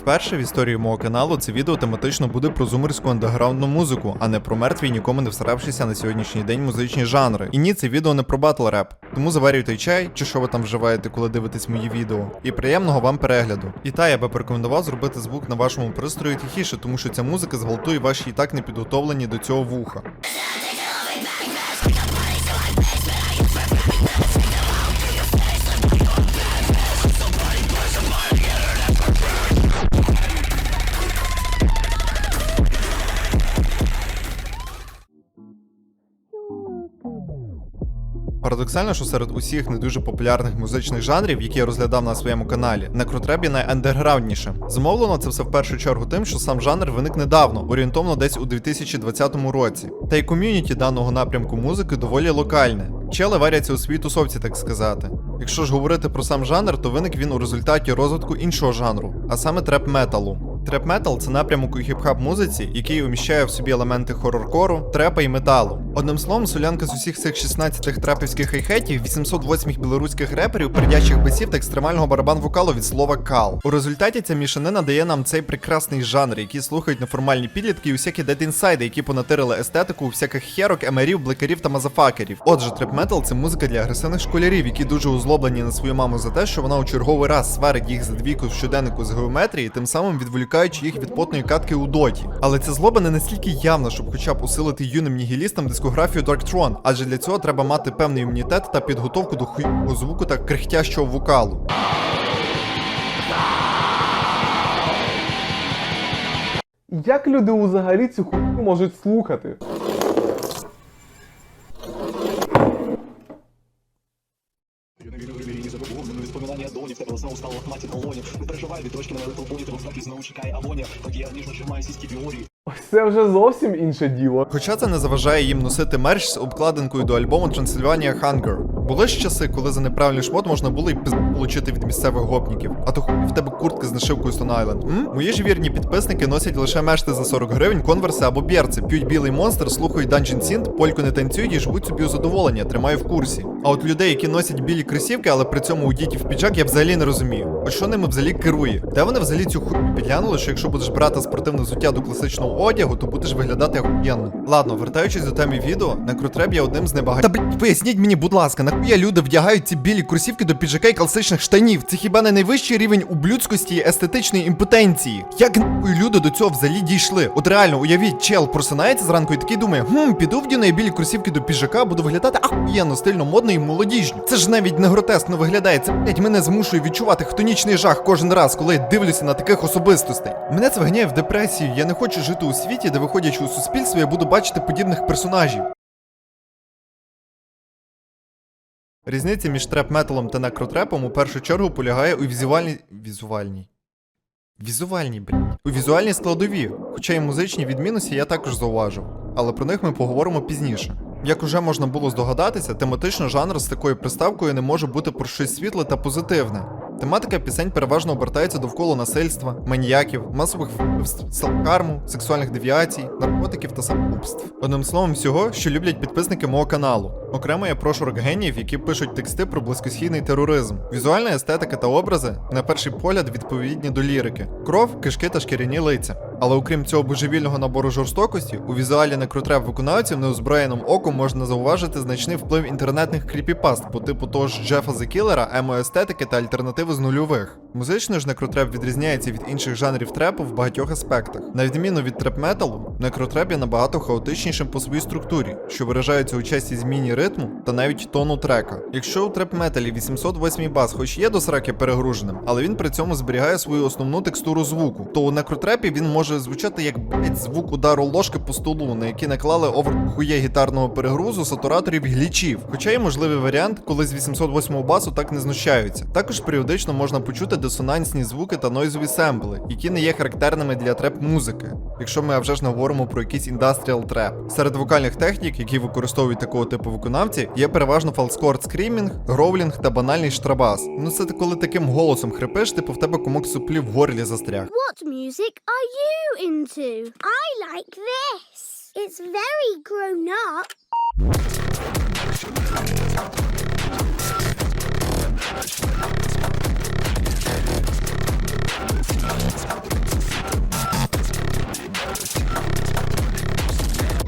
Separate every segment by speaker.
Speaker 1: Вперше в історії мого каналу це відео тематично буде про зумерську андеграундну музику, а не про мертві нікому не всаравшися на сьогоднішній день музичні жанри. І ні, це відео не про батл реп. Тому заварюйте чай, чи що ви там вживаєте, коли дивитесь мої відео. І приємного вам перегляду. І та я би порекомендував зробити звук на вашому пристрої тихіше, тому що ця музика зґвалтує ваші і так не підготовлені до цього вуха. Парадоксально, що серед усіх не дуже популярних музичних жанрів, які я розглядав на своєму каналі, некротреб є найандерграунднішим. Зумовлено це все в першу чергу тим, що сам жанр виник недавно, орієнтовно десь у 2020 році. Та й ком'юніті даного напрямку музики доволі локальне. Чели варяться у своїй тусовці, так сказати. Якщо ж говорити про сам жанр, то виник він у результаті розвитку іншого жанру, а саме треп-металу. Треп-метал це напрямок у хіп-хап музиці, який уміщає в собі елементи хороркору, трепа і металу. Одним словом, солянка з усіх цих 16 трепівських хай-хетів, 808 білоруських реперів, передячих басів та екстремального барабан вокалу від слова кал. У результаті ця мішанина дає нам цей прекрасний жанр, який слухають неформальні підлітки і усякі дед-інсайди, які понатирили естетику у всяких херок, емерів, блекарів та мазафакерів. Отже, треп-метал це музика для агресивних школярів, які дуже озлоблені на свою маму за те, що вона у черговий раз сварить їх за двійку в щоденнику з геометрії, тим самим відволікаючи їх від потної катки у доті. Але ця злоба не настільки явна, щоб хоча б усилити юним нігілістам дискографію Dark адже для цього треба мати певний імунітет та підготовку до хуйного звуку та крихтящого вокалу.
Speaker 2: Як люди взагалі цю хуйню можуть слухати?
Speaker 3: не забув мене в тебе знову стало лохматі на. Не переживай, від точки на толпоні, тебе статі знову чекає агонія. Так я ніжно тримаю сільські біорії.
Speaker 2: Ось це вже зовсім інше діло.
Speaker 1: Хоча це не заважає їм носити мерч з обкладинкою до альбому Transylvania Hunger. Були ж часи, коли за неправильний шмот можна було і пиз получити від місцевих гопніків. А то хуй в тебе куртка з нашивкою Stone Island. М? Мої ж вірні підписники носять лише мешти за 40 гривень, конверси або берці, п'ють білий монстр, слухають Dungeon Synth, польку не танцюють і живуть собі задоволення, тримаю в курсі. А от людей, які носять білі кросівки, але при цьому у дітів піджак, я взагалі не розумію. От що ними взагалі керує? Де вони взагалі цю хуйню підглянули, що якщо будеш брати спортивне взуття до класичного одягу, то будеш виглядати охуєнно. Ладно, вертаючись до теми відео, некротреб є одним з небагатьох. Та блять, поясніть мені, будь ласка, нахуя люди вдягають ці білі кросівки до піджака і класичних штанів? Це хіба не найвищий рівень ублюдськості і естетичної імпотенції? Як нахуй люди до цього взагалі дійшли? От реально, уявіть, чел просинається зранку і такий думає, хм, піду вдіну я білі кросівки до піджака, буду виглядати ахуєнно, стильно, модно і молодіжньо. Це ж навіть не гротескно виглядає. Це блять мене змушує відчувати хтонічний жах кожен раз, коли я дивлюся на таких особистостей. Мене це вганяє в депресію. Я не хочу жити у світі, де виходячи у суспільство, я буду бачити подібних персонажів. Різниця між треп-металом та некротрепом у першу чергу полягає у візуальній. візуальній. Візуальній, блядь. У візуальній складові, хоча й музичні відмінності я також зауважив, але про них ми поговоримо пізніше. Як уже можна було здогадатися, тематично жанр з такою приставкою не може бути про щось світле та позитивне. Тематика пісень переважно обертається довкола насильства, маніяків, масових вбивств, салкарму, сексуальних девіацій, наркотиків та самогубств. Одним словом, всього, що люблять підписники мого каналу. Окремо я прошу рок-геніїв, які пишуть тексти про близькосхідний тероризм. Візуальна естетика та образи, на перший погляд, відповідні до лірики: кров, кишки та шкіряні лиця. Але окрім цього божевільного набору жорстокості, у візуалі некротреп виконавців неозброєним оком можна зауважити значний вплив інтернетних кріпіпаст по типу того ж Джефа Зекілера, емоестетики та альтернативи з нульових. Музично ж некротреп відрізняється від інших жанрів трепу в багатьох аспектах. На відміну від треп-металу, некротреп є набагато хаотичнішим по своїй структурі, що виражається у часті зміні ритму та навіть тону трека. Якщо у треп-металі 808 бас, хоч є до сраки перегруженим, але він при цьому зберігає свою основну текстуру звуку, то у некротрепі він може звучати як блять звук удару ложки по столу, на який наклали оверхує гітарного перегрузу, сатураторів глічів. Хоча є можливий варіант, коли з 808 басу так не знущаються. Також періодично можна почути дисонансні звуки та нойзові семпли, які не є характерними для треп-музики, якщо ми а вже ж говоримо про якийсь індастріал треп. Серед вокальних технік, які використовують такого типу виконавці, є переважно фалскорд скрімінг, гровлінг та банальний штрабас. Ну це коли таким голосом хрипиш, типу в тебе комок суплі в горлі застряг.
Speaker 4: What music are you into? I like this. It's very grown up.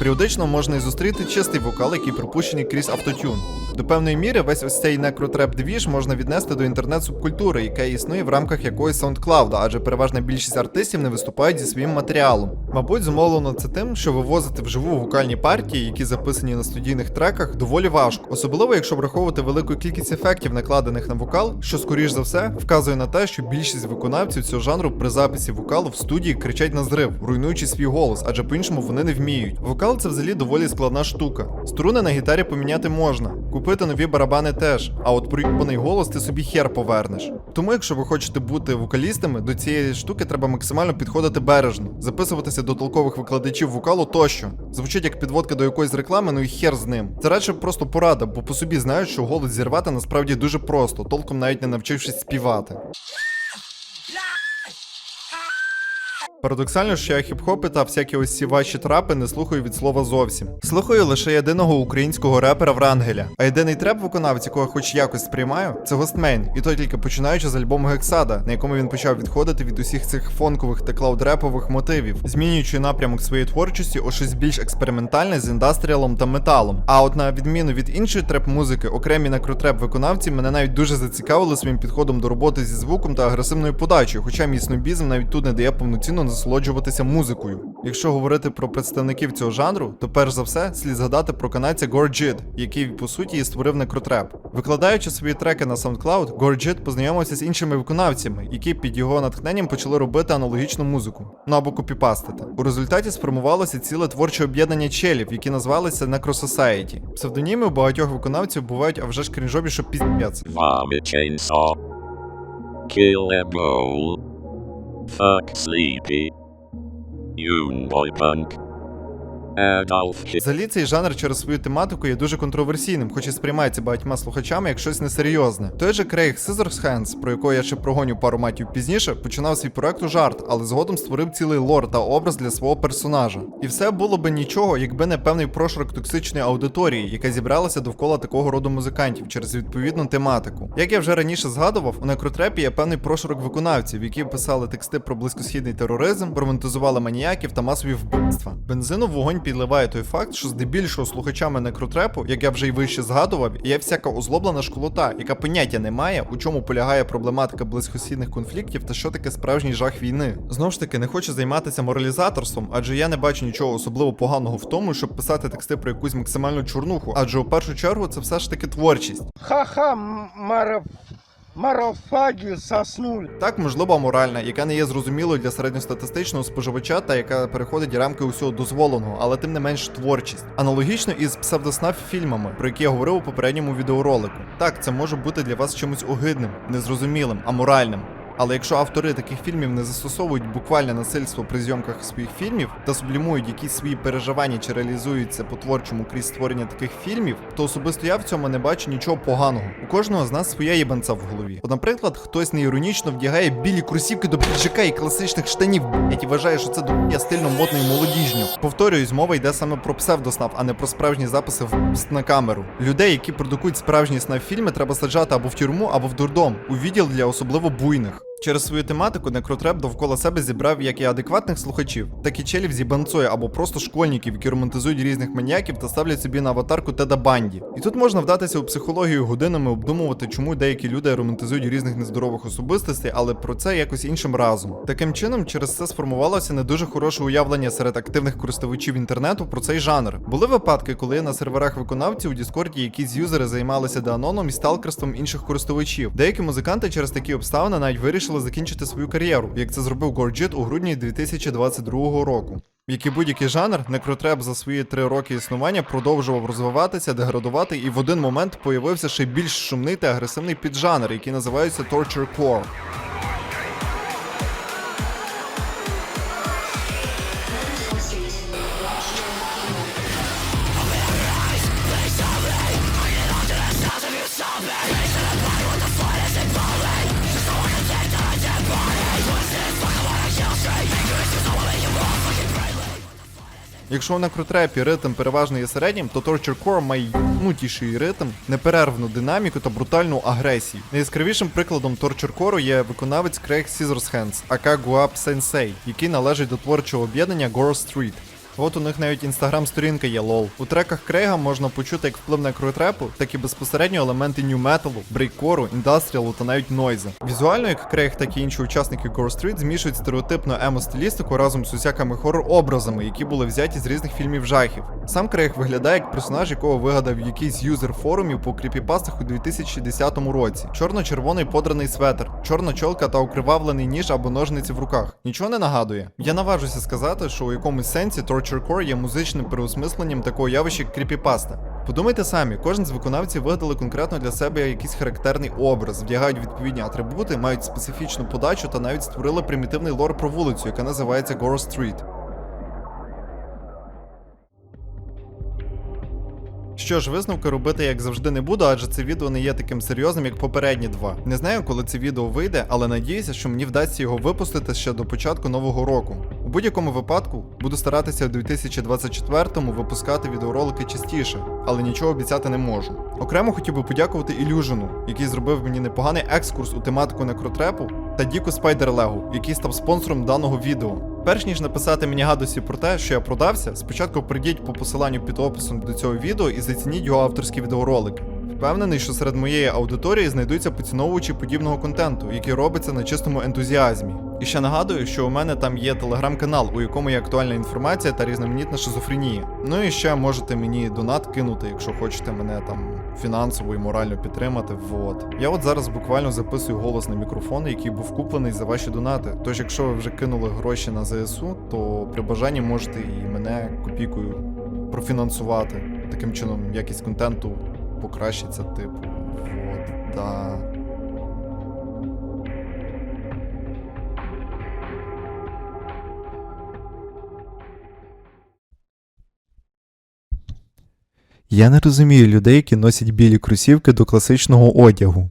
Speaker 1: Періодично можна і зустріти чистий вокал, який пропущений крізь автотюн. До певної міри весь ось цей некротреп двіж можна віднести до інтернет-субкультури, яка існує в рамках якоїсь SoundCloud, адже переважна більшість артистів не виступають зі своїм матеріалом. Мабуть, зумовлено це тим, що вивозити вживу вокальні партії, які записані на студійних треках, доволі важко, особливо якщо враховувати велику кількість ефектів, накладених на вокал, що скоріш за все вказує на те, що більшість виконавців цього жанру при записі вокалу в студії кричать на зрив, руйнуючи свій голос, адже по-іншому вони не вміють. Вокал це взагалі доволі складна штука. Струни на гітарі поміняти можна, купити нові барабани теж, а от проїбаний голос ти собі хер повернеш. Тому, якщо ви хочете бути вокалістами, до цієї штуки треба максимально підходити бережно, записуватися до толкових викладачів вокалу тощо. Звучить як підводка до якоїсь реклами, ну і хер з ним. Це радше просто порада, бо по собі знають, що голос зірвати насправді дуже просто, толком навіть не навчившись співати. Парадоксально, що я хіп-хопи та всякі ось ці ваші трапи не слухаю від слова зовсім. Слухаю лише єдиного українського репера Врангеля. А єдиний треп виконавець, якого хоч якось сприймаю, це Гостмейн. І то тільки починаючи з альбому Гексада, на якому він почав відходити від усіх цих фонкових та клауд-репових мотивів, змінюючи напрямок своєї творчості у щось більш експериментальне з індастріалом та металом. А от на відміну від іншої треп-музики, окремі накротреп виконавці мене навіть дуже зацікавили своїм підходом до роботи зі звуком та агресивною подачею, хоча мій снобізм навіть тут не дає повноцінно насолоджуватися музикою. Якщо говорити про представників цього жанру, то перш за все слід згадати про канадця Gorjit, який по суті і створив некротреп. Викладаючи свої треки на SoundCloud, Gorjit познайомився з іншими виконавцями, які під його натхненням почали робити аналогічну музику, ну або копіпастити. У результаті сформувалося ціле творче об'єднання челів, які назвалися Necro Society. Псевдоніми у багатьох виконавців бувають а вже ж крінжові, що піздець.
Speaker 5: Kill all. Fuck sleepy. You boy punk. Hitler.
Speaker 1: Взагалі цей жанр через свою тематику є дуже контроверсійним, хоч і сприймається багатьма слухачами як щось несерйозне. Той же Крейг Сизерсхендс, про якого я ще прогоню пару матів пізніше, починав свій проект у жарт, але згодом створив цілий лор та образ для свого персонажа. І все було би нічого, якби не певний прошарок токсичної аудиторії, яка зібралася довкола такого роду музикантів через відповідну тематику. Як я вже раніше згадував, у некротрепі є певний прошарок виконавців, які писали тексти про близькосхідний тероризм, романтизували маніяків та масові вбивства. Бензину в підливає той факт, що здебільшого слухачами некротрепу, як я вже й вище згадував, є всяка озлоблена школота, яка поняття не має, у чому полягає проблематика близькосхідних конфліктів та що таке справжній жах війни. Знову ж таки, не хочу займатися моралізаторством, адже я не бачу нічого особливо поганого в тому, щоб писати тексти про якусь максимальну чорнуху, адже у першу чергу це все ж таки творчість.
Speaker 6: Ха-ха, м- мараф... марафаги соснуль.
Speaker 1: Так, можливо, моральна, яка не є зрозумілою для середньостатистичного споживача та яка переходить рамки усього дозволеного, але тим не менш творчість. Аналогічно із псевдоснаф фільмами, про які я говорив у попередньому відеоролику. Так, це може бути для вас чимось огидним, незрозумілим, аморальним. Але якщо автори таких фільмів не застосовують буквальне насильство при зйомках своїх фільмів та сублімують якісь свої переживання чи реалізуються по творчому крізь створення таких фільмів, то особисто я в цьому не бачу нічого поганого. У кожного з нас своя єбанця в голові. От, наприклад, хтось неіронічно вдягає білі кросівки до піджака і класичних штанів, блять, і вважає, що це до стильно модно і молодіжньо. Повторююсь, мова йде саме про псевдоснав, а не про справжні записи в на камеру. Людей, які продукують справжні снав фільми, треба саджати або в тюрму, або в дурдом, у відділ для особливо буйних. Через свою тематику некротреп довкола себе зібрав як і адекватних слухачів, так і челів зі банцою або просто школьників, які романтизують різних маніяків та ставлять собі на аватарку Теда Банді. І тут можна вдатися у психологію годинами обдумувати, чому деякі люди романтизують різних нездорових особистостей, але про це якось іншим разом. Таким чином, через це сформувалося не дуже хороше уявлення серед активних користувачів інтернету про цей жанр. Були випадки, коли на серверах виконавців у Діскорді якісь юзери займалися деаноном і сталкерством інших користувачів. Деякі музиканти через такі обставини навіть вирішили закінчити свою кар'єру, як це зробив Горджит у грудні 2022 року. Як і будь-який жанр, некротреп за свої три роки існування продовжував розвиватися, деградувати, і в один момент появився ще більш шумний та агресивний піджанр, який називається Torture Core. Якщо на крутрепі ритм переважно є середнім, то Torture Core має нутіший ритм, неперервну динаміку та брутальну агресію. Найяскравішим прикладом Torture Core є виконавець Craig Scissorhands, aka Guap Sensei, який належить до творчого об'єднання Gore Street. От у них навіть інстаграм-сторінка є лол. У треках Крейга можна почути як вплив на крутрепу, так і безпосередньо елементи нью-металу, брейкору, індастріалу та навіть нойза. Візуально, як Крейг, так і інші учасники Gore Street змішують стереотипну емо-стилістику разом з усякими хорор-образами, які були взяті з різних фільмів жахів. Сам Крейг виглядає як персонаж, якого вигадав якийсь юзер форумів по кріпіпастах у 2010 році. Чорно-червоний подраний светр, чорна чолка та окривавлений ніж або ножниці в руках. Нічого не нагадує. Я наважуся сказати, що у якомусь сенсі Torturecore є музичним переосмисленням такого явища, як кріпіпаста. Подумайте самі, кожен з виконавців вигадали конкретно для себе якийсь характерний образ, вдягають відповідні атрибути, мають специфічну подачу та навіть створили примітивний лор про вулицю, яка називається Gore Street. Що ж, висновки робити як завжди не буду, адже це відео не є таким серйозним, як попередні два. Не знаю, коли це відео вийде, але надіюся, що мені вдасться його випустити ще до початку нового року. У будь-якому випадку буду старатися в 2024-му випускати відеоролики частіше, але нічого обіцяти не можу. Окремо хотів би подякувати Ілюжину, який зробив мені непоганий екскурс у тематику некротрепу, та Діку Спайдерлегу, який став спонсором даного відео. Перш ніж написати мені гадості про те, що я продався, спочатку прийдіть по посиланню під описом до цього відео і зацініть його авторський відеоролик. Впевнений, що серед моєї аудиторії знайдуться поціновувачі подібного контенту, який робиться на чистому ентузіазмі. І ще нагадую, що у мене там є телеграм-канал, у якому є актуальна інформація та різноманітна шизофренія. Ну і ще можете мені донат кинути, якщо хочете мене там фінансово і морально підтримати. Вот. Я от зараз буквально записую голос на мікрофон, який був куплений за ваші донати. Тож, якщо ви вже кинули гроші на ЗСУ, то при бажанні можете і мене копійкою профінансувати. Таким чином, якість контенту покращиться, типу. Вот, да. Я не розумію людей, які носять білі кросівки до класичного одягу.